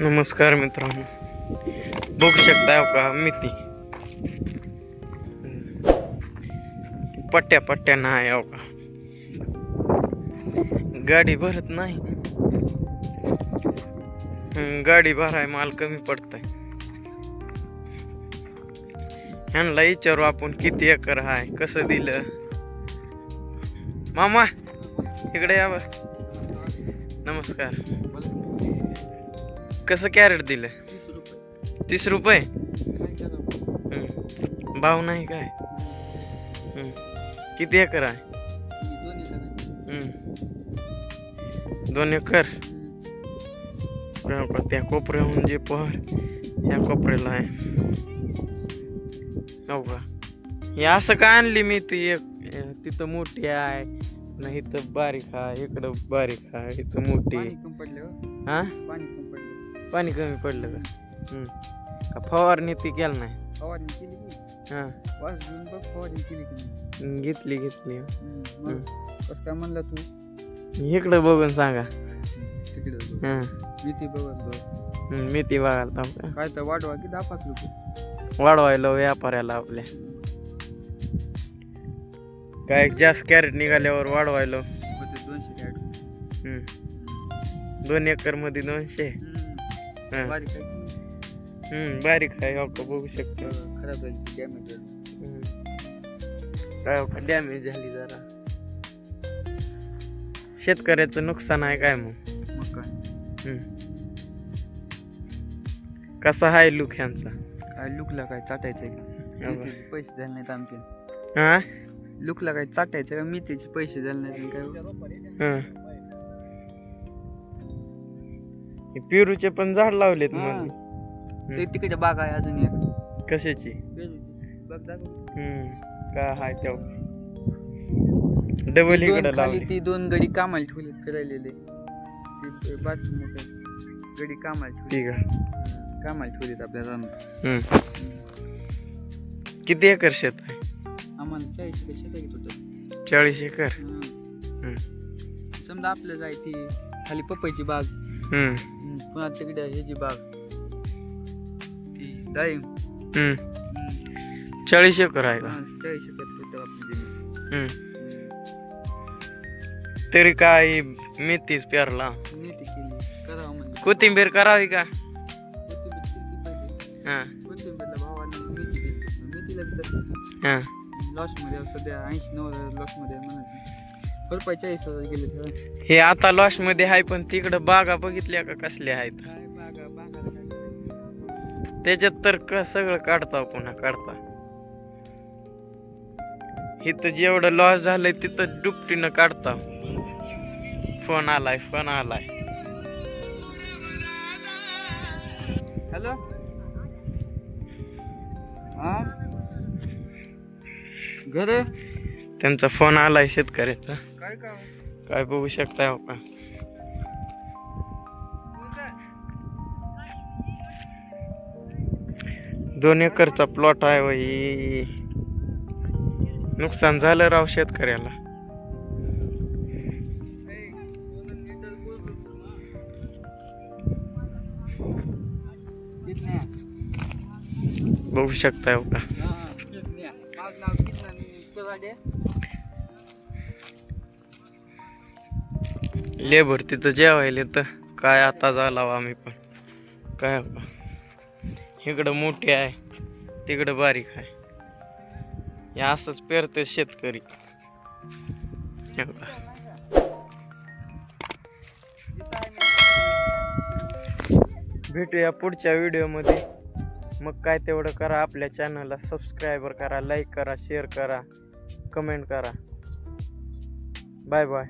नमस्कार मित्रांनो. बघू शकता हो का मिती. पट्ट्या पट्ट्या नाही हो का. गाडी भरत नाही. गाडी भराय माल कमी पडतंय. ह्यांना विचारू आपण किती एकर आहे कसं दिलं. मामा इकडे यावं नमस्कार. कसं कॅरेट दिलं? तीस रुपये. काय. भाव नाही काय. किती एकर आहे. दोन एकर हो त्या कोपऱ्याहून जे पहर. ह्या कोपऱ्याला आहे. हो का हे असं का आणली मी ती एक? तिथं मोठी आहे. नाही इथं बारीक आहे. इकडं बारीक आहे. इथं मोठी पडलं हो. पाणी कमी पडलं का? फवारणी ती केलं नाही? फवारणी केली की हा. वास घेऊन बघ फवारणी केली की नाही. घेतली घेतली. कसं काय म्हणला तू? इकडं बघून सांगा. तिकडे हा. मी ती बघत बघ. हम्म, मी ती बघायला काय तर वाढवा की दहा पाच रुपये वाढवायला व्यापाऱ्याला आपल्या. काय जास्त कॅरेट निघाल्यावर वाढवायला. दोनशे हम्म. दोन एकरमध्ये दोनशे. हा. बारीक आहे. की हम्म बारीक आहे हो का? बघू शकतो. खराब झाली डॅमेज हम्म. काय हो का? डॅमेज झाली जरा. शेतकऱ्याचं नुकसान आहे काय मग? मग काय? हम्म. कसा आहे लुक ह्यांचा? काय लुकला काय चाटायचंय का? हा बरं. मेथीचे पैसे झाले नाहीत आमचे. हा? लुकला काय चाटायचं का? मेथीचे पैसे झाले नाहीत आणि काय? हा. हे पेरूचे पण झाड लावलेत हा. मध्ये ते तिकडे बाग आहे अजून एक. कशाची? बघ दाखव. हम्म. काय हाय त्या डबल इकडे दोन खाली लावली. ती दोन गडी कामाला ठेवले करायलेले. ती बाथरूम गडी कामाला ठेवली ठीक आहे. कामाला ठेवलेत आपल्या रानात हम्म. किती एकर शेत आहे? आम्हाला चाळीस का शेत घेत होतं चाळीस एकर. समजा आपलं जाय ती खाली पपईची बाग. हम्म. पुन्हा तिकडे ह्याची बाग ती डाळिंब हम्म हं. चाळीस एकर आहे का हा, चाळीस एकर होतं आपली जमीन हम्म तरी काय मेथीच पेरला मेथी केली करावं म्हणजे कोथिंबीर करावी का कोथिंबीर केली पहिले हा कोथिंबीरला भावाला मेथी दिली मेथीला बी तसं हा लॉसमध्ये सध्या ऐंशी नव्वद लॉसमध्ये म्हणायचं चाळीस हजार गेले हे आता लॉसमध्ये आहे पण तिकडं बागा बघितल्या का कसल्या आहेत? काय बागा बागाला काय करायचं त्याच्यात तर क सगळं काढता पुन्हा काढता. इथं जेवढं लॉस झालंय तिथं दुपटीनं काढता. फोन आलाय फोन आलाय. हॅलो? हा? घर? त्यांचा फोन आलाय शेतकऱ्याचा. काय काम काय बघू शकताय आपण. का दोन एकरचा प्लॉट आहे वही. नुकसान झालं राव शेतकऱ्याला. बघू शकताय का लेबर तिथं जेवायला तर काय आता झाला आम्ही पण. काय इकडं मोठे आहे तिकडं बारीक आहे. हे असंच पेरते शेतकरी. भेटूया पुढच्या व्हिडिओमध्ये मग काय तेवढं करा आपल्या चॅनलला सबस्क्रायबर करा लाईक करा शेअर करा कमेंट करा. Bye bye